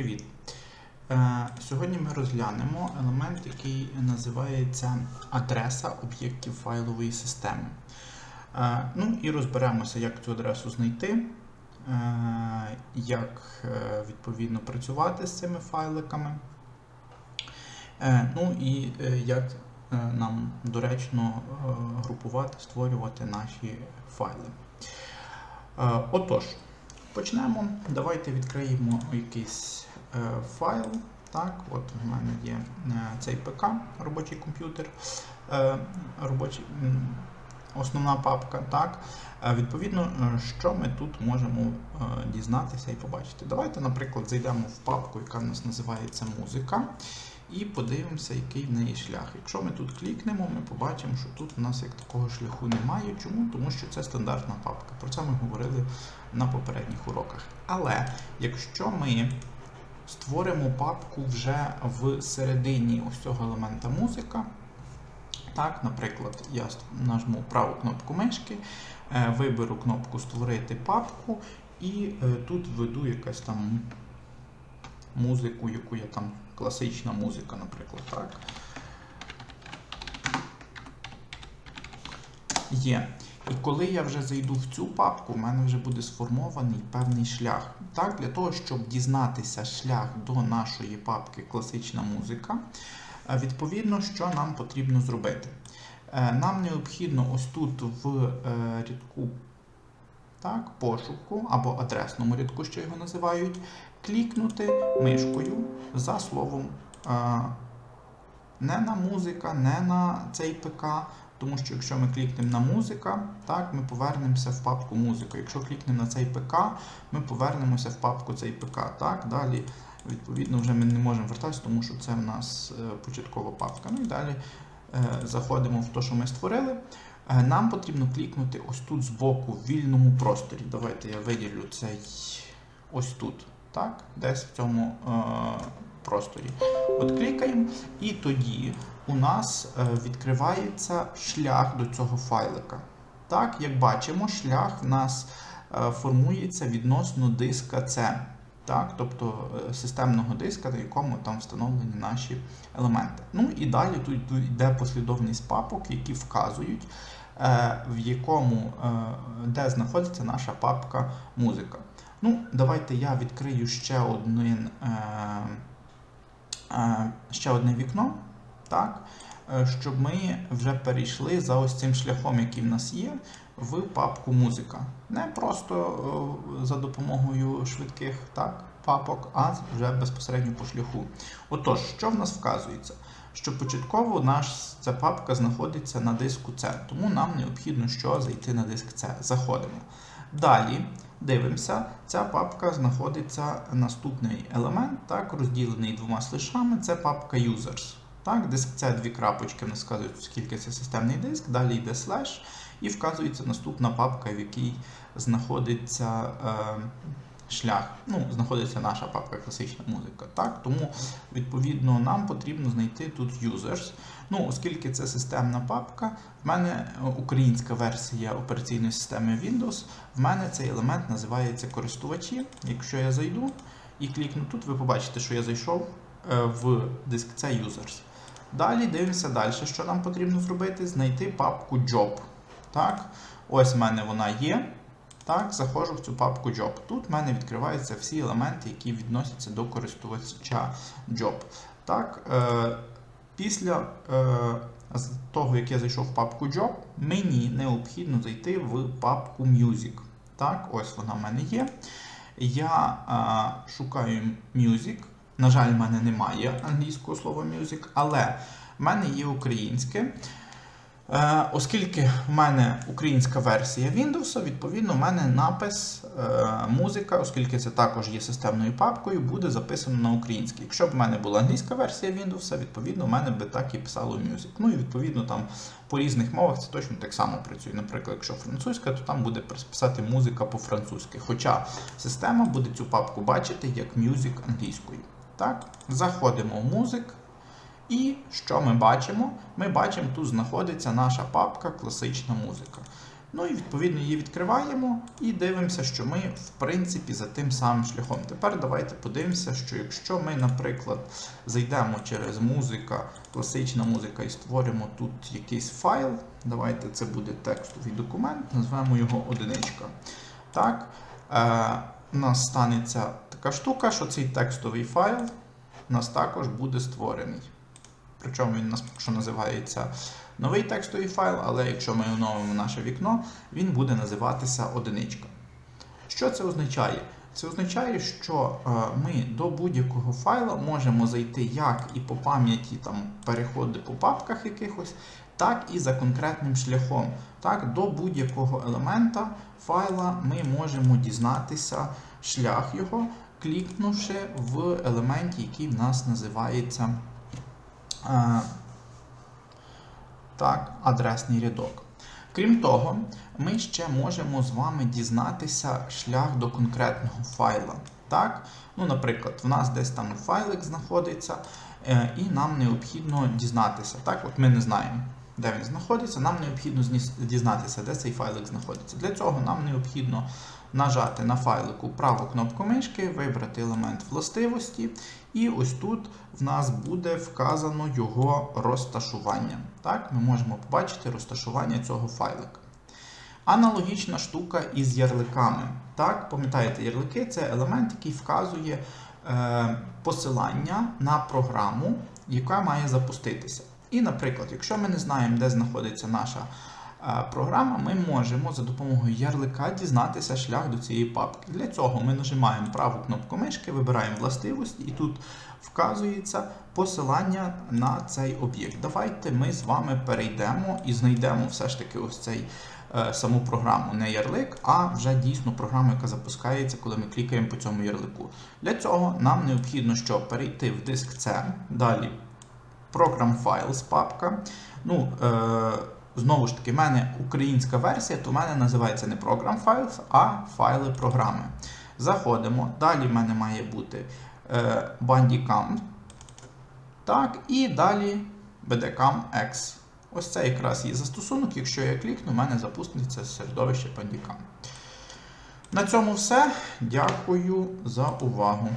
Привіт! Е, Сьогодні ми розглянемо елемент, який називається адреса об'єктів файлової системи. Е, Ну і розберемося, як цю адресу знайти, е, як відповідно працювати з цими файликами. Ну і як нам доречно групувати, створювати наші файли. Отож, почнемо. Давайте відкриємо якийсь е, файл. Так, от в мене є е, цей ПК, робочий комп'ютер, е, робочий, основна папка. Так. Е, Відповідно, е, що ми тут можемо дізнатися і побачити. Давайте, наприклад, зайдемо в папку, яка в нас називається музика, і подивимося, який в неї шлях. Якщо ми тут клікнемо, ми побачимо, що тут у нас як такого шляху немає. Чому? Тому що це стандартна папка. Про це ми говорили на попередніх уроках. Але якщо ми створимо папку вже в середині ось цього елемента музика, так, наприклад, я нажму праву кнопку мишки, е, виберу кнопку Створити папку, і е, тут введу якась там музику, яку я там класична музика, наприклад. так. Є. І коли я вже зайду в цю папку, в мене вже буде сформований певний шлях. Так, Для того, щоб дізнатися шлях до нашої папки класична музика, е, відповідно, що нам потрібно зробити. Е, Нам необхідно ось тут в е, рядку так, пошуку або адресному рядку, що його називають, клікнути мишкою за словом е, не на музика, не на цей ПК. Тому що якщо ми клікнемо на музика, так, ми повернемося в папку музика. Якщо клікнемо на цей ПК, ми повернемося в папку цей ПК. Так, Далі, відповідно, вже ми не можемо вертатися, тому що це в нас е, початкова папка. Ну і далі е, заходимо в те, що ми створили. Нам потрібно клікнути ось тут збоку в вільному просторі. Давайте я виділю цей ось тут, так, десь в цьому е, просторі. От клікаємо, і тоді у нас е, відкривається шлях до цього файлика. Так, як бачимо, шлях в нас е, формується відносно диска C. Так, тобто е, системного диска, на якому там встановлені наші елементи. Ну і далі тут йде послідовність папок, які вказують, в якому, де знаходиться наша папка музика. Ну, Давайте я відкрию ще один, е, е, ще одне вікно, так, е, щоб ми вже перейшли за ось цим шляхом, який в нас є, в папку музика. Не просто за допомогою швидких так, папок, а вже безпосередньо по шляху. Отож, що в нас вказується? Що початково наш ця папка знаходиться на диску C, тому нам необхідно що зайти на диск C. Заходимо. Далі дивимося, ця папка знаходиться наступний елемент, так, розділений двома слишами, це папка Users. Так, Диск це дві крапочки, вони вказують, скільки це системний диск, далі йде слеш, і вказується наступна папка, в якій знаходиться е, шлях. Ну, знаходиться наша папка класична. Так? Тому, відповідно, нам потрібно знайти тут users. Ну, Оскільки це системна папка, в мене українська версія операційної системи Windows, в мене цей елемент називається користувачі. Якщо я зайду і клікну тут, ви побачите, що я зайшов е, в диск C users. Далі дивимося далі, що нам потрібно зробити: знайти папку Job. Так, Ось в мене вона є. Так, Заходжу в цю папку Job. Тут в мене відкриваються всі елементи, які відносяться до користувача Job. Так, е, Після е, того, як я зайшов в папку Job, мені необхідно зайти в папку Music. Так, Ось вона в мене є. Я е, шукаю Music. На жаль, в мене немає англійського слова music, але в мене є українське. Е, Оскільки в мене українська версія Windows, відповідно, в мене напис е, музика, оскільки це також є системною папкою, буде записано на українській. Якщо б в мене була англійська версія Windows, відповідно, в мене би так і писало Music. Ну і відповідно там по різних мовах це точно так само працює. Наприклад, якщо французька, то там буде писати музика по-французьки. Хоча система буде цю папку бачити як Music англійською. Так, Заходимо в музик. І що ми бачимо? Ми бачимо, тут знаходиться наша папка класична музика. Ну і відповідно її відкриваємо і дивимося, що ми в принципі за тим самим шляхом. Тепер давайте подивимося, що якщо ми, наприклад, зайдемо через музика, класична музика і створимо тут якийсь файл, давайте це буде текстовий документ, назвемо його одиничка. Так, е, у нас станеться така штука, що цей текстовий файл у нас також буде створений. Причому він нас поки що називається новий текстовий файл, але якщо ми оновимо наше вікно, він буде називатися одиничка. Що це означає? Це означає, що е, ми до будь-якого файла можемо зайти як і по пам'яті там переходи по папках якихось, так і за конкретним шляхом. Так, До будь-якого елемента файла ми можемо дізнатися шлях його, клікнувши в елементі, який в нас називається так, адресний рядок. Крім того, ми ще можемо з вами дізнатися шлях до конкретного файла. Так? Ну, Наприклад, в нас десь там файлик знаходиться, е, і нам необхідно дізнатися. Так? От Ми не знаємо, де він знаходиться, нам необхідно дізнатися, де цей файлик знаходиться. Для цього нам необхідно нажати на файлику праву кнопку мишки, вибрати елемент властивості, і ось тут в нас буде вказано його розташування. Так, Ми можемо побачити розташування цього файлика. Аналогічна штука із ярликами. Так, Пам'ятаєте, ярлики це елемент, який вказує е, посилання на програму, яка має запуститися. І, наприклад, якщо ми не знаємо, де знаходиться наша е, програма, ми можемо за допомогою ярлика дізнатися шлях до цієї папки. Для цього ми нажимаємо праву кнопку мишки, вибираємо властивості, і тут вказується посилання на цей об'єкт. Давайте ми з вами перейдемо і знайдемо все ж таки ось цей е, саму програму, не ярлик, а вже дійсно програму, яка запускається, коли ми клікаємо по цьому ярлику. Для цього нам необхідно, що перейти в диск C, далі Program Files папка. Ну, е, Знову ж таки, в мене українська версія, то в мене називається не Program Files, а файли програми. Заходимо. Далі в мене має бути е, Bandicam. Так, і далі BDCam X. Ось це якраз є застосунок. Якщо я клікну, в мене запуститься середовище Bandicam. На цьому все. Дякую за увагу.